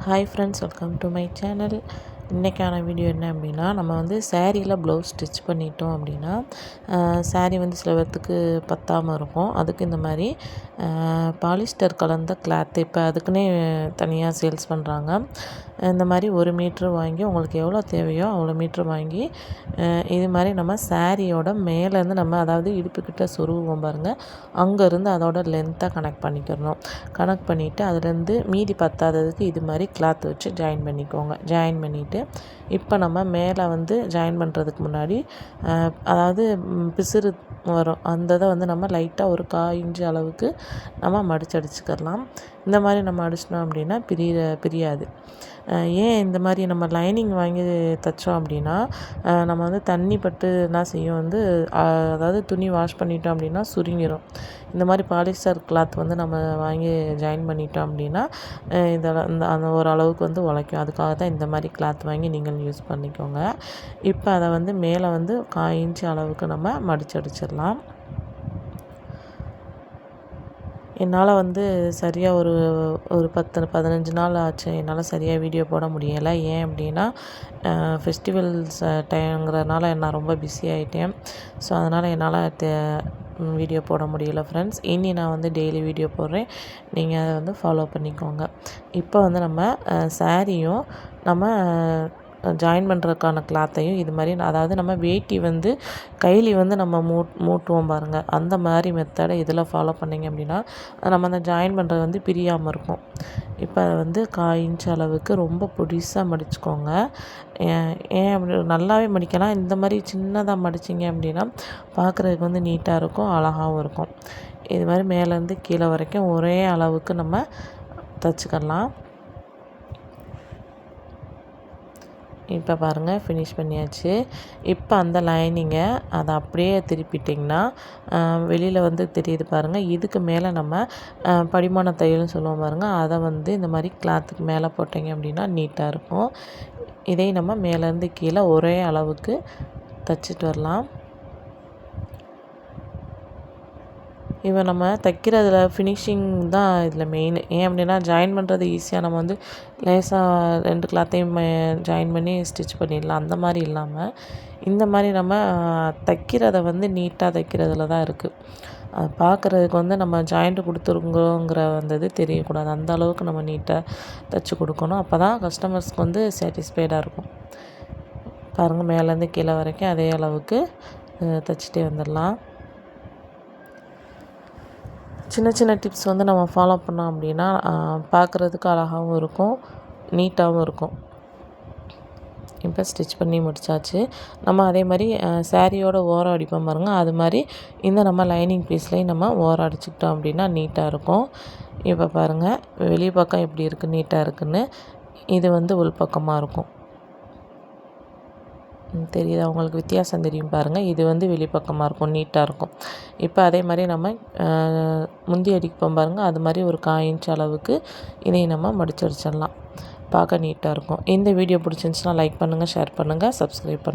hi friends welcome to my channel இன்றைக்கான video என்ன அப்படின்னா நம்ம வந்து சேரீயில் ப்ளவுஸ் ஸ்டிச் பண்ணிட்டோம் அப்படின்னா சேரீ வந்து சில பேர்த்துக்கு பத்தாமல் இருக்கும். அதுக்கு இந்த மாதிரி பாலிஸ்டர் கலந்த கிளாத் இப்போ அதுக்குன்னே தனியாக சேல்ஸ் பண்ணுறாங்க இந்த மாதிரி ஒரு மீட்ரு வாங்கி உங்களுக்கு எவ்வளோ தேவையோ அவ்வளோ மீட்ரு வாங்கி இது மாதிரி நம்ம சாரியோட மேலேருந்து நம்ம அதாவது இடுப்புக்கிட்ட சொருவோம் பாருங்கள் அங்கேருந்து அதோட லென்த்தாக கனெக்ட் பண்ணிக்கிறணும். கனெக்ட் பண்ணிவிட்டு அதுலேருந்து மீதி பத்தாததுக்கு இது மாதிரி கிளாத் வச்சு ஜாயின் பண்ணிக்கோங்க. ஜாயின் பண்ணிவிட்டு இப்போ நம்ம மேலே வந்து ஜாயின் பண்ணுறதுக்கு முன்னாடி அதாவது பிசுறு வரும். அந்த இதை வந்து நம்ம லைட்டாக ஒரு கா இன்ச்சு அளவுக்கு நம்ம மடிச்சு அடிச்சுக்கிடலாம் இந்த மாதிரி நம்ம அடிச்சிட்டோம் அப்படின்னா பிரிய பிரியாது. ஏன் இந்த மாதிரி நம்ம லைனிங் வாங்கி தைச்சோம் அப்படின்னா நம்ம வந்து தண்ணி பட்டு என்ன செய்யும் வந்து அதாவது துணி வாஷ் பண்ணிட்டோம் அப்படின்னா சுருங்கிடும் இந்த மாதிரி பாலிஸ்டர் கிளாத் வந்து நம்ம வாங்கி ஜாயின் பண்ணிட்டோம் அப்படின்னா இதெல்லாம் இந்த அந்த ஓரளவுக்கு வந்து உழைக்கும். அதுக்காக தான் இந்த மாதிரி கிளாத் வாங்கி நீங்கள் யூஸ் பண்ணிக்கோங்க. இப்போ அதை வந்து மேலே வந்து காய் இன்ச்சு அளவுக்கு நம்ம மடிச்சு அடிச்சிடலாம். என்னால் வந்து சரியாக ஒரு ஒரு பத்து பதினஞ்சு நாள் ஆச்சு. என்னால் சரியாக வீடியோ போட முடியலை. ஏன் அப்படின்னா ஃபெஸ்டிவல்ஸ் டைம்ங்கிறதுனால நான் ரொம்ப பிஸி ஆகிட்டேன் ஸோ அதனால் என்னால் தே வீடியோ போட முடியல ஃப்ரெண்ட்ஸ் இனி நான் வந்து டெய்லி வீடியோ போடுறேன். நீங்கள் அதை வந்து ஃபாலோ பண்ணிக்கோங்க. இப்போ வந்து நம்ம சாரியும் நம்ம ஜாயின் பண்ணுறதுக்கான கிளாத்தையும் இது மாதிரி அதாவது நம்ம வேட்டி வந்து கைலி வந்து நம்ம மூட் மூட்டுவோம் பாருங்கள் அந்த மாதிரி மெத்தடை இதில் ஃபாலோ பண்ணிங்க அப்படின்னா நம்ம அந்த ஜாயின் பண்ணுறது வந்து பிரியாமல் இருக்கும். இப்போ அதை வந்து கா இன்ச் அளவுக்கு ரொம்ப பொடிசாக மடிச்சுக்கோங்க. ஏன் ஏன் அப்படி நல்லாவே மடிக்கலாம். இந்த மாதிரி சின்னதாக மடிச்சிங்க அப்படின்னா பார்க்குறதுக்கு வந்து நீட்டாக இருக்கும் அழகாகவும் இருக்கும். இது மாதிரி மேலேருந்து கீழே வரைக்கும் ஒரே அளவுக்கு நம்ம தைச்சிக்கலாம். இப்போ பாருங்கள் ஃபினிஷ் பண்ணியாச்சு. இப்போ அந்த லைனிங்கை அதை அப்படியே திருப்பிட்டிங்கன்னா வெளியில் வந்து தெரியுது பாருங்கள் இதுக்கு மேலே நம்ம படிமான தையல்னு சொல்லுவோம் பாருங்கள் அதை வந்து இந்த மாதிரி கிளாத்துக்கு மேலே போட்டிங்க அப்படின்னா நீட்டாக இருக்கும். இதையும் நம்ம மேலேருந்து கீழே ஒரே அளவுக்கு தைச்சிட்டு வரலாம். இப்போ நம்ம தைக்கிறதுல ஃபினிஷிங் தான் இதில் மெயின் ஏன் அப்படின்னா ஜாயின் பண்ணுறது ஈஸியாக நம்ம வந்து லேசாக ரெண்டு கிளாத்தையும் ஜாயின் பண்ணி ஸ்டிச் பண்ணிடலாம். அந்த மாதிரி இல்லாமல் இந்த மாதிரி நம்ம தைக்கிறத வந்து நீட்டாக தைக்கிறதுல தான் இருக்குது அது பார்க்குறதுக்கு வந்து நம்ம ஜாயிண்ட்டு கொடுத்துருங்கோங்கிற அந்த இது தெரியக்கூடாது. அந்த அளவுக்கு நம்ம நீட்டாக தைச்சி கொடுக்கணும். அப்போ தான் கஸ்டமர்ஸ்க்கு வந்து சாட்டிஸ்ஃபைடாக இருக்கும். பாருங்கள் மேலேருந்து கீழே வரைக்கும் அதே அளவுக்கு தைச்சிட்டே வந்துடலாம். சின்ன சின்ன டிப்ஸ் வந்து நம்ம ஃபாலோ பண்ணோம் அப்படின்னா பார்க்குறதுக்கு அழகாகவும் இருக்கும் நீட்டாகவும் இருக்கும். இப்போ ஸ்டிச் பண்ணி முடித்தாச்சு நம்ம அதே மாதிரி சேரீயோட ஓரம் அடிப்போம் பாருங்கள் அது மாதிரி இந்த நம்ம லைனிங் பீஸ்லேயும் நம்ம ஓரம் அடிச்சுக்கிட்டோம் அப்படின்னா நீட்டாக இருக்கும். இப்போ பாருங்கள் வெளி பக்கம் எப்படி இருக்குது நீட்டாக இருக்குதுன்னு இது வந்து உள் பக்கமாக இருக்கும். தெரியுது. அவங்களுக்கு வித்தியாசம் தெரியும் பாருங்கள் இது வந்து வெளிப்பக்கமாக இருக்கும் நீட்டாக இருக்கும். இப்போ அதே மாதிரி நம்ம முந்தி அடிப்போம் பாருங்கள் அது மாதிரி ஒரு காய் இன்ச் அளவுக்கு இதையும் நம்ம மடிச்சு வச்சிடலாம். பார்க்க நீட்டாக இருக்கும். இந்த வீடியோ பிடிச்சிருந்துச்சுன்னா லைக் பண்ணுங்கள் ஷேர் பண்ணுங்கள் சப்ஸ்கிரைப் பண்ணுங்கள்